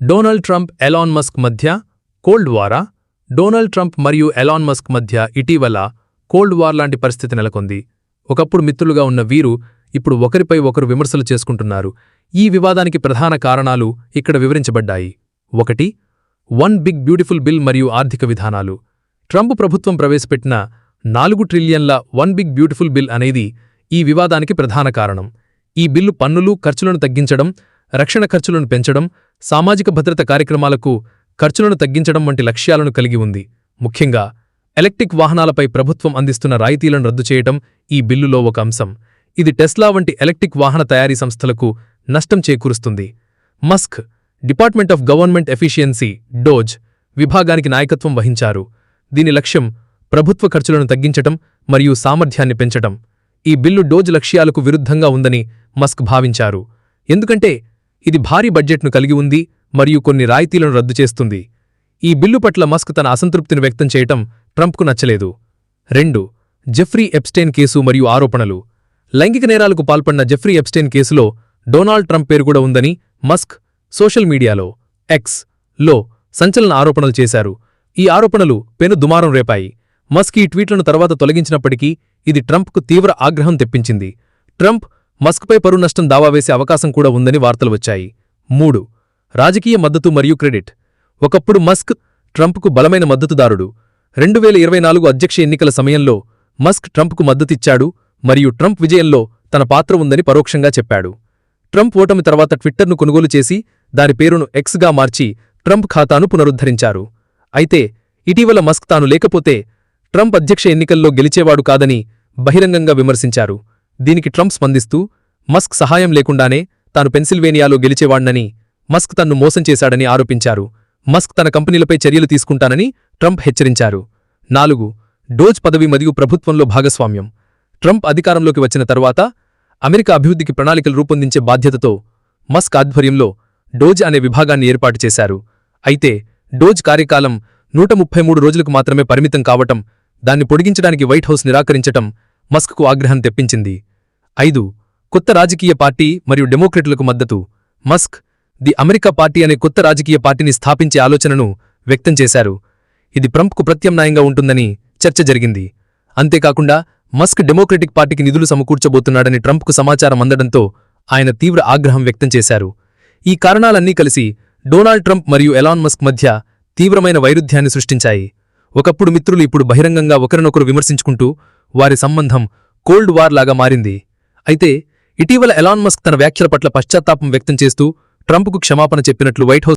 Donald Trump Elon Musk మధ్య cold వారా? Donald Trump మరియు ఎలాన్ మస్క్ మధ్య ఇటీవల కోల్డ్ వార్ లాంటి పరిస్థితి నెలకొంది. ఒకప్పుడు మిత్రులుగా ఉన్న వీరు ఇప్పుడు ఒకరిపై ఒకరు విమర్శలు చేసుకుంటున్నారు. ఈ వివాదానికి ప్రధాన కారణాలు ఇక్కడ వివరించబడ్డాయి. ఒకటి వన్ బిగ్ బ్యూటిఫుల్ బిల్ మరియు ఆర్థిక విధానాలు. ట్రంప్ ప్రభుత్వం ప్రవేశపెట్టిన నాలుగు ట్రిలియన్ల వన్ బిగ్ బ్యూటిఫుల్ బిల్ అనేది ఈ వివాదానికి ప్రధాన కారణం. ఈ బిల్లు పన్నులు ఖర్చులను తగ్గించడం రక్షణ ఖర్చులను పెంచడం సామాజిక భద్రత కార్యక్రమాలకు ఖర్చులను తగ్గించడం వంటి లక్ష్యాలను కలిగి ఉంది. ముఖ్యంగా ఎలక్ట్రిక్ వాహనాలపై ప్రభుత్వం అందిస్తున్న రాయితీలను రద్దు చేయటం ఈ బిల్లులో ఒక అంశం. ఇది టెస్లా వంటి ఎలక్ట్రిక్ వాహన తయారీ సంస్థలకు నష్టం చేకూరుస్తుంది. Musk department of government efficiency DOGE విభాగానికి నాయకత్వం వహించారు. దీని లక్ష్యం ప్రభుత్వ ఖర్చులను తగ్గించటం మరియు సామర్థ్యాన్ని పెంచటం. ఈ బిల్లు డోజ్ లక్ష్యాలకు విరుద్ధంగా ఉందని మస్క్ భావించారు. ఎందుకంటే ఇది భారీ బడ్జెట్ను కలిగి ఉంది మరియు కొన్ని రాయితీలను రద్దు చేస్తుంది. ఈ బిల్లు పట్ల మస్క్ తన అసంతృప్తిని వ్యక్తం చేయటం ట్రంప్కు నచ్చలేదు. రెండు జెఫ్రీ ఎప్స్టైన్ కేసు మరియు ఆరోపణలు. లైంగిక నేరాలకు పాల్పడిన జెఫ్రీ ఎప్స్టైన్ కేసులో డొనాల్డ్ ట్రంప్ పేరు కూడా ఉందని మస్క్ సోషల్ మీడియాలో ఎక్స్లో సంచలన ఆరోపణలు చేశారు. ఈ ఆరోపణలు పెను దుమారం రేపాయి. మస్క్ ఈ ట్వీట్లను తర్వాత తొలగించినప్పటికీ ఇది ట్రంప్కు తీవ్ర ఆగ్రహం తెప్పించింది. ట్రంప్ మస్క్పై పరు నష్టం దావా వేసే అవకాశం కూడా ఉందని వార్తలు వచ్చాయి. మూడు. రాజకీయ మద్దతు మరియు క్రెడిట్. ఒకప్పుడు మస్క్ ట్రంప్కు బలమైన మద్దతుదారుడు. రెండు వేల ఇరవై నాలుగు అధ్యక్ష ఎన్నికల సమయంలో మస్క్ ట్రంప్కు మద్దతిచ్చాడు మరియు ట్రంప్ విజయంలో తన పాత్ర ఉందని పరోక్షంగా చెప్పాడు. ట్రంప్ ఓటమి తర్వాత ట్విట్టర్ను కొనుగోలు చేసి దాని పేరును ఎక్స్గా మార్చి ట్రంప్ ఖాతాను పునరుద్ధరించారు. అయితే ఇటీవల మస్క్ తాను లేకపోతే ట్రంప్ అధ్యక్ష ఎన్నికల్లో గెలిచేవాడు కాదని బహిరంగంగా విమర్శించారు. దీనికి ట్రంప్ స్పందిస్తూ మస్క్ సహాయం లేకుండానే తాను పెన్సిల్వేనియాలో గెలిచేవాణ్ణని మస్క్ తన్ను మోసం చేశాడని ఆరోపించారు. మస్క్ తన కంపెనీలపై చర్యలు తీసుకుంటానని ట్రంప్ హెచ్చరించారు. నాలుగు డోజ్ పదవి మరియు ప్రభుత్వంలో భాగస్వామ్యం. ట్రంప్ అధికారంలోకి వచ్చిన తరువాత అమెరికా అభివృద్ధికి ప్రణాళికలు రూపొందించే బాధ్యతతో మస్క్ ఆధ్వర్యంలో డోజ్ అనే విభాగాన్ని ఏర్పాటు చేశారు. అయితే డోజ్ కార్యకాలం నూట ముప్పై మూడు రోజులకు మాత్రమే పరిమితం కావటం దాన్ని పొడిగించడానికి వైట్ హౌస్ నిరాకరించటం మస్క్కు ఆగ్రహం తెప్పించింది. ఐదు కొత్త రాజకీయ పార్టీ మరియు డెమోక్రటులకు మద్దతు. మస్క్ ది అమెరికా పార్టీ అనే కొత్త రాజకీయ పార్టీని స్థాపించే ఆలోచనను వ్యక్తం చేశారు. ఇది ట్రంప్కు ప్రత్యామ్నాయంగా ఉంటుందని చర్చ జరిగింది. అంతేకాకుండా మస్క్ డెమోక్రటిక్ పార్టీకి నిధులు సమకూర్చబోతున్నాడని ట్రంప్కు సమాచారం అందడంతో ఆయన తీవ్ర ఆగ్రహం వ్యక్తం చేశారు. ఈ కారణాలన్నీ కలిసి డొనాల్డ్ ట్రంప్ మరియు ఎలాన్ మస్క్ మధ్య తీవ్రమైన వైరుధ్యాన్ని సృష్టించాయి. ఒకప్పుడు మిత్రులు ఇప్పుడు బహిరంగంగా ఒకరినొకరు విమర్శించుకుంటూ వారి సంబంధం కోల్డ్ వార్ లాగా మారింది. అయితే ఇటీవల ఎలాన్ మస్క్ తన వ్యాఖ్యల పట్ల పశ్చాత్తాపం వ్యక్తం చేస్తూ ట్రంప్కు క్షమాపణ చెప్పినట్లు వైట్ హౌస్